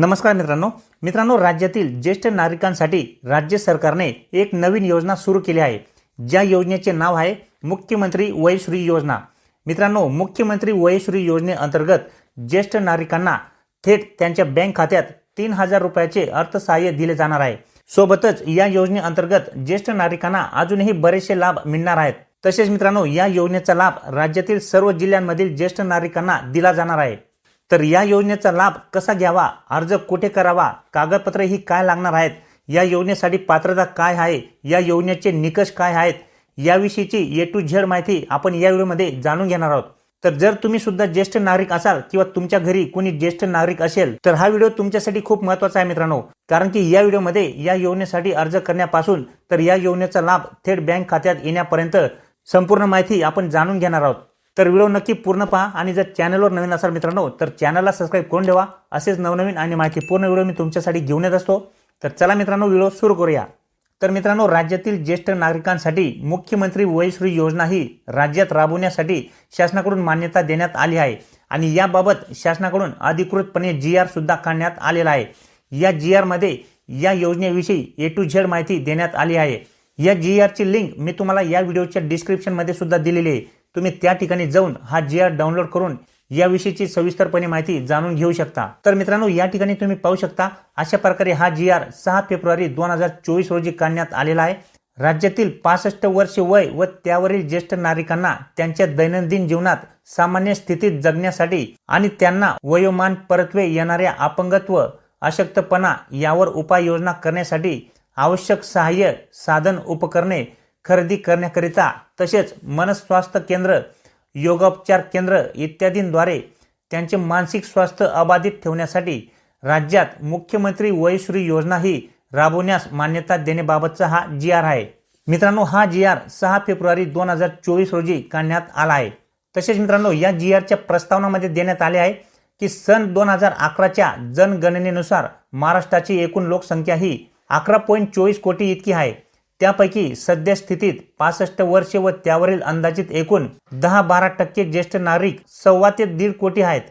नमस्कार मित्रांनो. मित्रांनो राज्यातील ज्येष्ठ नागरिकांसाठी राज्य सरकारने एक नवीन योजना सुरू केली आहे. ज्या योजनेचे नाव आहे मुख्यमंत्री वयश्री योजना. मित्रांनो मुख्यमंत्री वयश्री योजनेअंतर्गत ज्येष्ठ नागरिकांना थेट त्यांच्या बँक खात्यात तीन हजार रुपयाचे अर्थसहाय्य दिले जाणार आहे. सोबतच या योजनेअंतर्गत ज्येष्ठ नागरिकांना अजूनही बरेचसे लाभ मिळणार आहेत. तसेच मित्रांनो या योजनेचा लाभ राज्यातील सर्व जिल्ह्यांमधील ज्येष्ठ नागरिकांना दिला जाणार आहे. तर या योजनेचा लाभ कसा घ्यावा? अर्ज कुठे करावा? कागदपत्रे ही काय लागणार आहेत? या योजनेसाठी पात्रता काय आहे? या योजनेचे निकष काय आहेत? याविषयीची ए टू झेड माहिती आपण या व्हिडिओमध्ये जाणून घेणार आहोत. तर जर तुम्ही सुद्धा ज्येष्ठ नागरिक असाल किंवा तुमच्या घरी कोणी ज्येष्ठ नागरिक असेल तर हा व्हिडिओ तुमच्यासाठी खूप महत्त्वाचा आहे मित्रांनो. कारण की या व्हिडिओमध्ये या योजनेसाठी अर्ज करण्यापासून तर या योजनेचा लाभ थेट बँक खात्यात येण्यापर्यंत संपूर्ण माहिती आपण जाणून घेणार आहोत. तर व्हिडिओ नक्की पूर्ण पहा आणि जर चॅनलवर नवीन असाल मित्रांनो तर चॅनलला सबस्क्राईब करून ठेवा. असेच नवनवीन आणि माहिती पूर्ण व्हिडिओ मी तुमच्यासाठी घेऊन येत असतो. तर चला मित्रांनो व्हिडिओ सुरू करूया. तर मित्रांनो राज्यातील ज्येष्ठ नागरिकांसाठी मुख्यमंत्री वयश्री योजना ही राज्यात राबवण्यासाठी शासनाकडून मान्यता देण्यात आली आहे. आणि याबाबत शासनाकडून अधिकृतपणे जी आर सुद्धा काढण्यात आलेला आहे. या जी आरमध्ये या योजनेविषयी ए टू झेड माहिती देण्यात आली आहे. या जी आरची लिंक मी तुम्हाला या व्हिडिओच्या डिस्क्रिप्शनमध्ये सुद्धा दिलेली आहे. तुम्ही त्या ठिकाणी जाऊन हा जी आर डाउनलोड करून याविषयीची सविस्तरपणे माहिती जाणून घेऊ शकता. तर मित्रांनो या ठिकाणी तुम्ही पाहू शकता अशा प्रकारे हा जी आर सहा फेब्रुवारी दोन हजार चोवीस रोजी काढण्यात आलेला आहे. राज्यातील पासष्ट वर्ष वय व त्यावरील ज्येष्ठ नागरिकांना त्यांच्या दैनंदिन जीवनात सामान्य स्थितीत जगण्यासाठी आणि त्यांना वयोमान परत्वे येणाऱ्या अपंगत्व अशक्तपणा यावर उपाययोजना करण्यासाठी आवश्यक सहाय्य साधन उपकरणे खरेदी करण्याकरिता तसेच मनस्वास्थ्य केंद्र योगोपचार केंद्र इत्यादींद्वारे त्यांचे मानसिक स्वास्थ्य अबाधित ठेवण्यासाठी राज्यात मुख्यमंत्री वयश्री योजना ही राबवण्यास मान्यता देण्याबाबतचा हा जी आर आहे. मित्रांनो हा जी आर सहा फेब्रुवारी दोन हजार चोवीस रोजी काढण्यात आला आहे. तसेच मित्रांनो या जी आरच्या प्रस्तावनामध्ये देण्यात आले आहे की सन दोन हजार अकराच्या जनगणनेनुसार महाराष्ट्राची एकूण लोकसंख्या ही अकरा पॉईंट चोवीस कोटी इतकी आहे. त्यापैकी सध्या स्थितीत पासष्ट वर्षे व त्यावरील अंदाजित एकूण दहा बारा टक्के ज्येष्ठ नागरिक सव्वा ते दीड कोटी आहेत.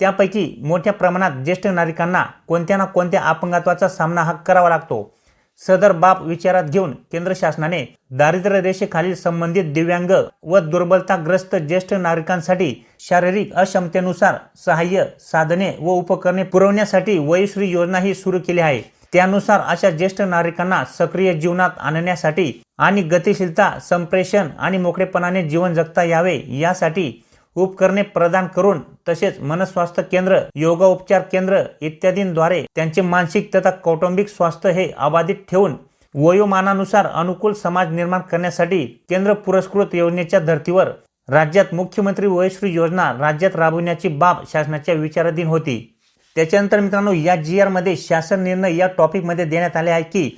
त्यापैकी मोठ्या प्रमाणात ज्येष्ठ नागरिकांना कोणत्या ना कोणत्या अपंगत्वाचा सामना हा करावा लागतो? सदर बाब विचारात घेऊन केंद्र शासनाने दारिद्र्य रेषेखालील संबंधित दिव्यांग व दुर्बलताग्रस्त ज्येष्ठ नागरिकांसाठी शारीरिक अक्षमतेनुसार सहाय्य साधने व उपकरणे पुरवण्यासाठी वयश्री योजना ही सुरू केली आहे. त्यानुसार अशा ज्येष्ठ नागरिकांना सक्रिय जीवनात आणण्यासाठी आणि गतिशीलता संप्रेषण आणि मोकळेपणाने जीवन जगता यावे यासाठी उपकरणे प्रदान करून तसेच मनस्वास्थ्य केंद्र योगोपचार केंद्र इत्यादींद्वारे त्यांचे मानसिक तथा कौटुंबिक स्वास्थ्य हे अबाधित ठेवून वयोमानानुसार अनुकूल समाज निर्माण करण्यासाठी केंद्र पुरस्कृत योजनेच्या धर्तीवर राज्यात मुख्यमंत्री वयश्री योजना राज्यात राबविण्याची बाब शासनाच्या विचाराधीन होती. त्याच्यानंतर मित्रांनो या जी आरमध्ये शासन निर्णय या टॉपिकमध्ये देण्यात आले आहे की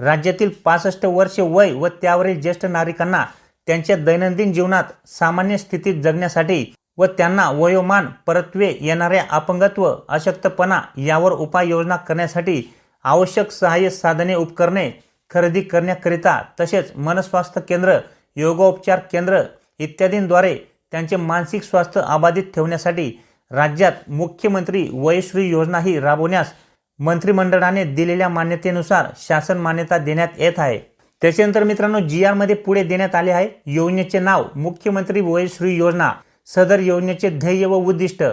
राज्यातील पासष्ट वर्ष वय व त्यावरील ज्येष्ठ नागरिकांना त्यांच्या दैनंदिन जीवनात सामान्य स्थितीत जगण्यासाठी व त्यांना वयोमान परत्वे येणाऱ्या अपंगत्व अशक्तपणा यावर उपाययोजना करण्यासाठी आवश्यक सहाय्य साधने उपकरणे खरेदी करण्याकरिता तसेच मनस्वास्थ्य केंद्र योगोपचार केंद्र इत्यादींद्वारे त्यांचे मानसिक स्वास्थ्य अबाधित ठेवण्यासाठी राज्यात मुख्यमंत्री वयश्री योजना ही राबवण्यास मंत्रिमंडळाने दिलेल्या मान्यतेनुसार शासन मान्यता देण्यात येत आहे. त्याच्यानंतर मित्रांनो जी आरमध्ये पुढे देण्यात आले आहे. योजनेचे नाव मुख्यमंत्री वयश्री योजना सदर योजनेचे ध्येय व उद्दिष्ट.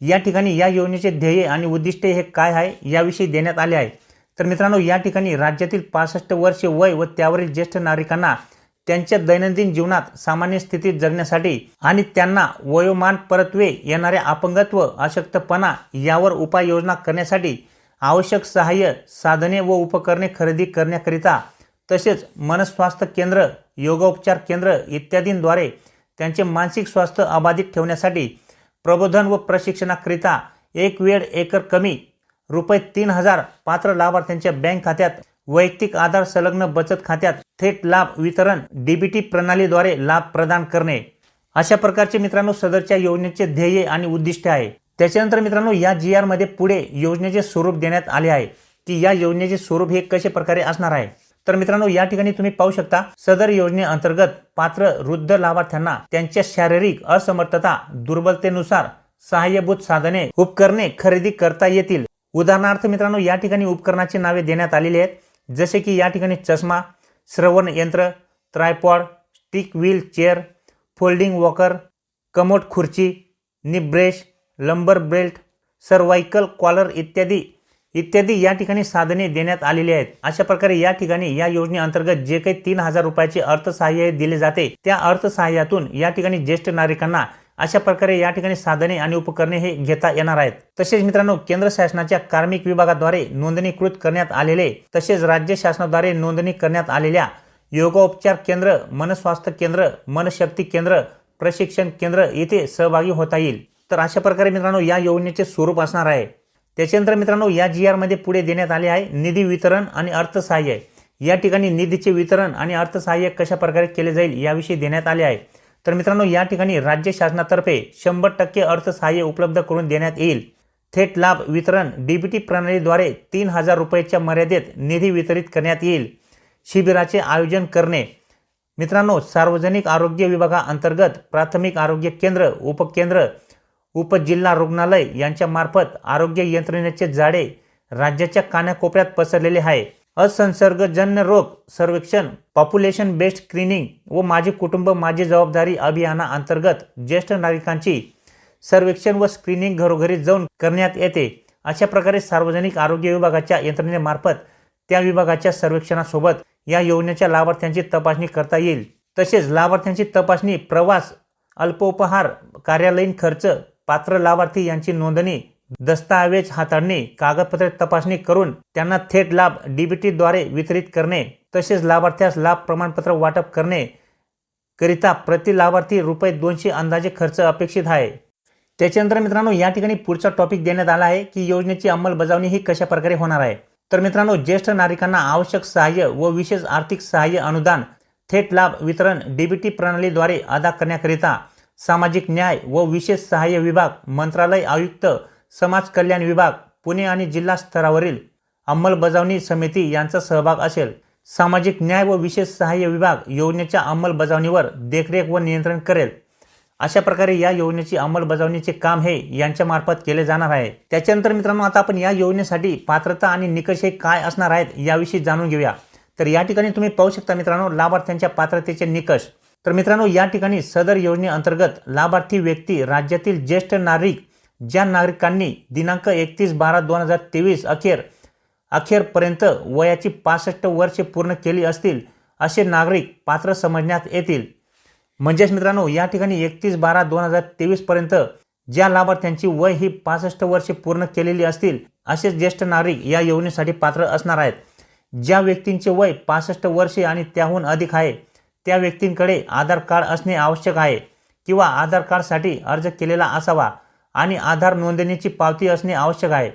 या ठिकाणी या योजनेचे ध्येय आणि उद्दिष्ट हे काय आहे याविषयी देण्यात आले आहे. तर मित्रांनो या ठिकाणी राज्यातील पासष्ट वर्षे वय व त्यावरील ज्येष्ठ नागरिकांना त्यांच्या दैनंदिन जीवनात सामान्य स्थितीत जगण्यासाठी आणि त्यांना वयोमान परत्वे येणाऱ्या अपंगत्व अशक्तपणा यावर उपाययोजना करण्यासाठी आवश्यक सहाय्य साधने व उपकरणे खरेदी करण्याकरिता तसेच मनस्वास्थ्य केंद्र योगोपचार केंद्र इत्यादींद्वारे त्यांचे मानसिक स्वास्थ्य अबाधित ठेवण्यासाठी प्रबोधन व प्रशिक्षणाकरिता एक वेळ एकर कमी रुपये तीन हजार पात्र लाभार्थ्यांच्या बँक खात्यात वैयक्तिक आधार संलग्न बचत खात्यात थेट लाभ वितरण डीबीटी प्रणालीद्वारे लाभ प्रदान करणे. अशा प्रकारचे मित्रांनो सदरच्या योजनेचे ध्येय आणि उद्दिष्ट आहे. त्याच्यानंतर मित्रांनो या जी आरमध्ये पुढे योजनेचे स्वरूप देण्यात आले आहे. की या योजनेचे स्वरूप हे कशा प्रकारे असणार आहे? तर मित्रांनो या ठिकाणी तुम्ही पाहू शकता सदर योजनेअंतर्गत पात्र वृद्ध लाभार्थ्यांना त्यांच्या शारीरिक असमर्थता दुर्बलतेनुसार सहाय्यभूत साधने उपकरणे खरेदी करता येतील. उदाहरणार्थ मित्रांनो या ठिकाणी उपकरणाची नावे देण्यात आलेली आहेत. जसे की या ठिकाणी चष्मा श्रवण यंत्र tripod stick wheel chair folding walker commode खुर्ची knee brace lumbar belt cervical collar इत्यादी इत्यादी या ठिकाणी साधने देण्यात आलेली आहेत. अशा प्रकारे या ठिकाणी या योजनेअंतर्गत जे काही तीन हजार रुपयाचे अर्थसहाय्य दिले जाते त्या अर्थसहाय्यातून या ठिकाणी ज्येष्ठ नागरिकांना अशा प्रकारे या ठिकाणी साधने आणि उपकरणे हे घेता येणार आहेत. तसेच मित्रांनो केंद्र शासनाच्या कार्मिक विभागाद्वारे नोंदणीकृत करण्यात आलेले तसेच राज्य शासनाद्वारे नोंदणी करण्यात आलेल्या योगोपचार केंद्र मनस्वास्थ्य केंद्र मनशक्ती केंद्र प्रशिक्षण केंद्र येथे सहभागी होता येईल. तर अशा प्रकारे मित्रांनो या योजनेचे स्वरूप असणार आहे. त्याच्यानंतर मित्रांनो या जी आरमध्ये पुढे देण्यात आले आहे निधी वितरण आणि अर्थसहाय्य. या ठिकाणी निधीचे वितरण आणि अर्थसहाय्य कशा प्रकारे केले जाईल याविषयी देण्यात आले आहे. तर मित्रांनो या ठिकाणी राज्य शासनातर्फे शंभर टक्के अर्थसहाय्य उपलब्ध करून देण्यात येईल. थेट लाभ वितरण डीबीटी प्रणालीद्वारे तीन हजार रुपयाच्या मर्यादेत निधी वितरित करण्यात येईल. शिबिराचे आयोजन करणे. मित्रांनो सार्वजनिक आरोग्य विभागाअंतर्गत प्राथमिक आरोग्य केंद्र उपकेंद्र उपजिल्हा रुग्णालय यांच्यामार्फत आरोग्य यंत्रणेचे जाळे राज्याच्या कानाकोपऱ्यात पसरलेले आहे. असंसर्गजन्य रोग सर्वेक्षण पॉप्युलेशन बेस्ड स्क्रीनिंग व माझे कुटुंब माझी जबाबदारी अभियानाअंतर्गत ज्येष्ठ नागरिकांची सर्वेक्षण व स्क्रीनिंग घरोघरी जाऊन करण्यात येते. अशा प्रकारे सार्वजनिक आरोग्य विभागाच्या यंत्रणेमार्फत त्या विभागाच्या सर्वेक्षणासोबत या योजनेच्या लाभार्थ्यांची तपासणी करता येईल. तसेच लाभार्थ्यांची तपासणी प्रवास अल्पोपहार कार्यालयीन खर्च पात्र लाभार्थी यांची नोंदणी दस्तावेज हाताळणे कागदपत्रे तपासणी करून त्यांना थेट लाभ डीबीटीद्वारे वितरित करणे तसेच लाभार्थ्यास लाभ प्रमाणपत्र वाटप करणे करिता प्रति लाभार्थी रुपये दोनशे अंदाजे खर्च अपेक्षित आहे. त्याच्यानंतर मित्रांनो या ठिकाणी पुढचा टॉपिक देण्यात आला आहे की योजनेची अंमलबजावणी ही कशा प्रकारे होणार आहे. तर मित्रांनो ज्येष्ठ नागरिकांना आवश्यक सहाय्य व विशेष आर्थिक सहाय्य अनुदान थेट लाभ वितरण डीबीटी प्रणालीद्वारे अदा करण्याकरिता सामाजिक न्याय व विशेष सहाय्य विभाग मंत्रालय आयुक्त समाज कल्याण विभाग पुणे आणि जिल्हा स्तरावरील अंमलबजावणी समिती यांचा सहभाग असेल. सामाजिक न्याय व विशेष सहाय्य विभाग योजनेच्या अंमलबजावणीवर देखरेख व नियंत्रण करेल. अशा प्रकारे या योजनेची अंमलबजावणीचे काम हे यांच्यामार्फत केले जाणार आहे. त्याच्यानंतर मित्रांनो आता आपण या योजनेसाठी पात्रता आणि निकष हे काय असणार आहेत याविषयी जाणून घेऊया. तर या ठिकाणी तुम्ही पाहू शकता मित्रांनो लाभार्थ्यांच्या पात्रतेचे निकष. तर मित्रांनो या ठिकाणी सदर योजनेअंतर्गत लाभार्थी व्यक्ती राज्यातील ज्येष्ठ नागरिक ज्या नागरिकांनी दिनांक एकतीस बारा दोन हजार तेवीस अखेर अखेरपर्यंत वयाची पासष्ट वर्षे पूर्ण केली असतील असे नागरिक पात्र समजण्यात येतील. म्हणजेच मित्रांनो या ठिकाणी एकतीस बारा दोन हजार तेवीसपर्यंत ज्या लाभार्थ्यांची वय ही पासष्ट वर्षे पूर्ण केलेली असतील असे ज्येष्ठ नागरिक या योजनेसाठी पात्र असणार आहेत. ज्या व्यक्तींचे वय पासष्ट वर्षे आणि त्याहून अधिक आहे त्या व्यक्तींकडे आधार कार्ड असणे आवश्यक आहे किंवा आधार कार्डसाठी अर्ज केलेला असावा. आणि आधार नोंदणीची पावती असणे आवश्यक आहे.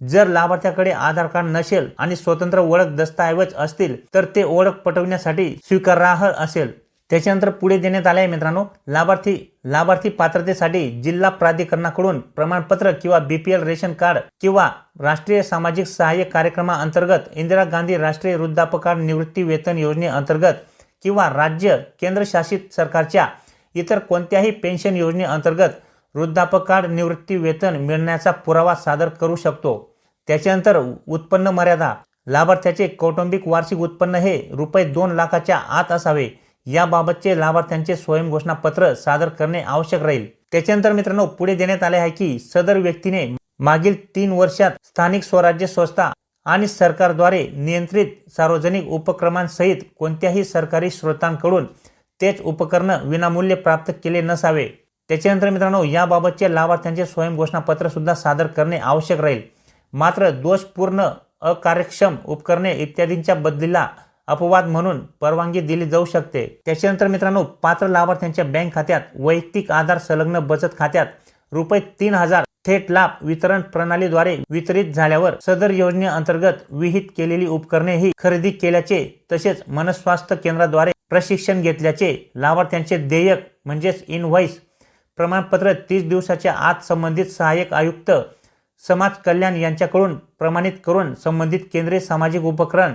जर लाभार्थ्याकडे आधार कार्ड नसेल आणि स्वतंत्र ओळख दस्तऐवज असतील तर ते ओळख पटवण्यासाठी स्वीकारार्ह असेल. त्याच्यानंतर पुढे देण्यात आले आहे मित्रांनो लाभार्थी लाभार्थी पात्रतेसाठी जिल्हा प्राधिकरणाकडून प्रमाणपत्र किंवा बीपीएल रेशन कार्ड किंवा राष्ट्रीय सामाजिक सहाय्य कार्यक्रमाअंतर्गत इंदिरा गांधी राष्ट्रीय वृद्धापकाळ निवृत्ती वेतन योजनेअंतर्गत किंवा राज्य केंद्रशासित सरकारच्या इतर कोणत्याही पेन्शन योजनेअंतर्गत वृद्धापकाळ निवृत्ती वेतन मिळण्याचा पुरावा सादर करू शकतो. त्याच्यानंतर उत्पन्न मर्यादा लाभार्थ्याचे कौटुंबिक वार्षिक उत्पन्न हे रुपये दोन लाखाच्या आत असावे. याबाबतचे लाभार्थ्यांचे स्वयंघोषणापत्र सादर करणे आवश्यक राहील. त्याच्यानंतर मित्रांनो पुढे देण्यात आले आहे की सदर व्यक्तीने मागील तीन वर्षात स्थानिक स्वराज्य संस्था आणि सरकारद्वारे नियंत्रित सार्वजनिक उपक्रमांसहित कोणत्याही सरकारी स्रोतांकडून तेच उपकरणं विनामूल्य प्राप्त केले नसावे. त्याच्यानंतर मित्रांनो याबाबतचे लाभार्थ्यांचे स्वयंघोषणापत्रसुद्धा सादर करणे आवश्यक राहील. मात्र दोषपूर्ण अकार्यक्षम उपकरणे इत्यादींच्या बदलीला अपवाद म्हणून परवानगी दिली जाऊ शकते. त्याच्यानंतर मित्रांनो पात्र लाभार्थ्यांच्या बँक खात्यात वैयक्तिक आधार संलग्न बचत खात्यात रुपये तीन हजार थेट लाभ वितरण प्रणालीद्वारे वितरित झाल्यावर सदर योजनेअंतर्गत विहित केलेली उपकरणे ही खरेदी केल्याचे तसेच मनस्वास्थ्य केंद्राद्वारे प्रशिक्षण घेतल्याचे लाभार्थ्यांचे देयक म्हणजेच इनव्हॉइस प्रमाणपत्र तीस दिवसाच्या आत संबंधित सहाय्यक आयुक्त समाज कल्याण यांच्याकडून प्रमाणित करून संबंधित केंद्रीय सामाजिक उपकरण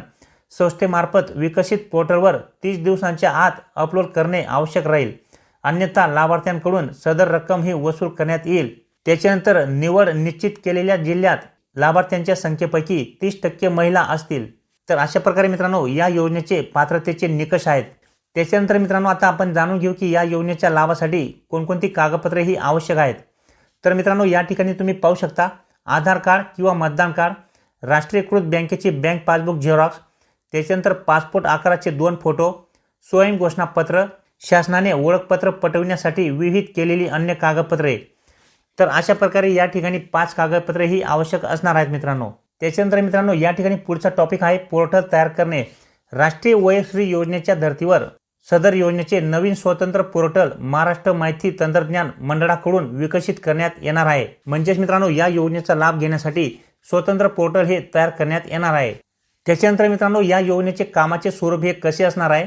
संस्थेमार्फत विकसित पोर्टलवर तीस दिवसांच्या आत अपलोड करणे आवश्यक राहील. अन्यथा लाभार्थ्यांकडून सदर रक्कम ही वसूल करण्यात येईल. त्याच्यानंतर निवड निश्चित केलेल्या जिल्ह्यात लाभार्थ्यांच्या संख्येपैकी तीस टक्के महिला असतील. तर अशा प्रकारे मित्रांनो या योजनेचे पात्रतेचे निकष आहेत. त्याच्यानंतर मित्रांनो आता आपण जाणून घेऊ की या योजनेच्या लाभासाठी कोणकोणती कागदपत्रे ही आवश्यक आहेत. तर मित्रांनो या ठिकाणी तुम्ही पाहू शकता आधार कार्ड किंवा मतदान कार्ड राष्ट्रीयकृत बँकेची बँक पासबुक झेरॉक्स त्याच्यानंतर पासपोर्ट आकाराचे दोन फोटो स्वयं घोषणापत्र शासनाने ओळखपत्र पटविण्यासाठी विहित केलेली अन्य कागदपत्रे. तर अशा प्रकारे या ठिकाणी पाच कागदपत्रे ही आवश्यक असणार आहेत मित्रांनो. त्याच्यानंतर मित्रांनो या ठिकाणी पुढचा टॉपिक आहे पोर्टल तयार करणे. राष्ट्रीय वयश्री योजनेच्या धर्तीवर सदर योजनेचे नवीन स्वतंत्र पोर्टल महाराष्ट्र माहिती तंत्रज्ञान मंडळाकडून विकसित करण्यात येणार आहे. म्हणजेच मित्रांनो या योजनेचा लाभ घेण्यासाठी स्वतंत्र पोर्टल हे तयार करण्यात येणार आहे. त्याच्यानंतर मित्रांनो या योजनेचे कामाचे स्वरूप हे कसे असणार आहे?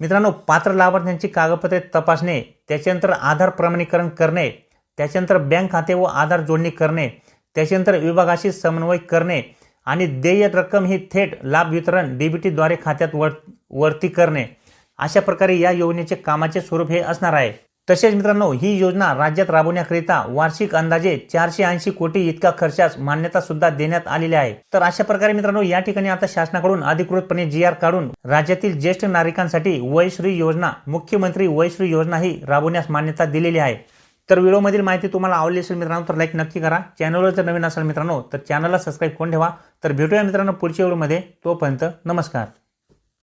मित्रांनो पात्र लाभार्थ्यांची कागदपत्रे तपासणे त्याच्यानंतर आधार प्रमाणीकरण करणे त्याच्यानंतर बँक खाते व आधार जोडणी करणे त्याच्यानंतर विभागाशी समन्वय करणे आणि देय रक्कम ही थेट लाभ वितरण डीबीटीद्वारे खात्यात वर वरती करणे. अशा प्रकारे या योजनेचे कामाचे स्वरूप हे असणार आहे. तसेच मित्रांनो ही योजना राज्यात राबवण्याकरिता वार्षिक अंदाजे चारशे ऐंशी कोटी इतका खर्चास मान्यता सुद्धा देण्यात आलेली आहे. तर अशा प्रकारे मित्रांनो या ठिकाणी आता शासनाकडून अधिकृतपणे जी आर काढून राज्यातील ज्येष्ठ नागरिकांसाठी वयश्री योजना मुख्यमंत्री वयश्री योजना ही राबवण्यास मान्यता दिलेली आहे. तर व्हिडिओमधील माहिती तुम्हाला आवडली असेल मित्रांनो तर लाईक नक्की करा. चॅनलवर जर नवीन असाल मित्रांनो तर चॅनलला सबस्क्राईब करून ठेवा. तर भेटूया मित्रांनो पुढच्या व्हिडिओमध्ये. तोपर्यंत नमस्कार.